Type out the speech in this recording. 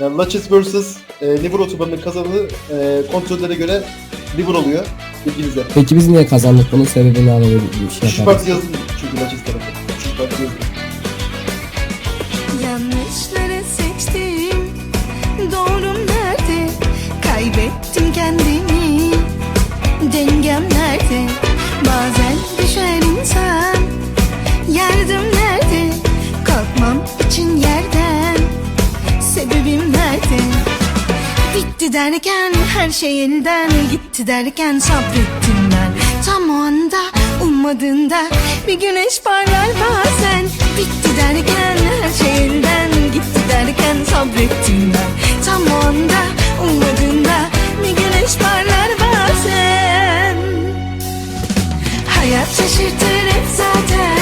Yani Laches vs. E, Liver otobanının kazananı e, kontrollere göre Liver oluyor. Bilginize. Peki biz niye kazandık? Bunun sebebini alalım bir şey Şu yaparız. part yazın çünkü Laches tarafı. Şu part yazın. Yanlışları gitti derken her şeyinden gitti derken sabrettim ben. Tam o anda ummadığında bir güneş parlar bazen. Bitti derken her şeyinden gitti derken sabrettim ben. Tam o anda ummadığında bir güneş parlar bazen. Hayat şaşırtır hep zaten.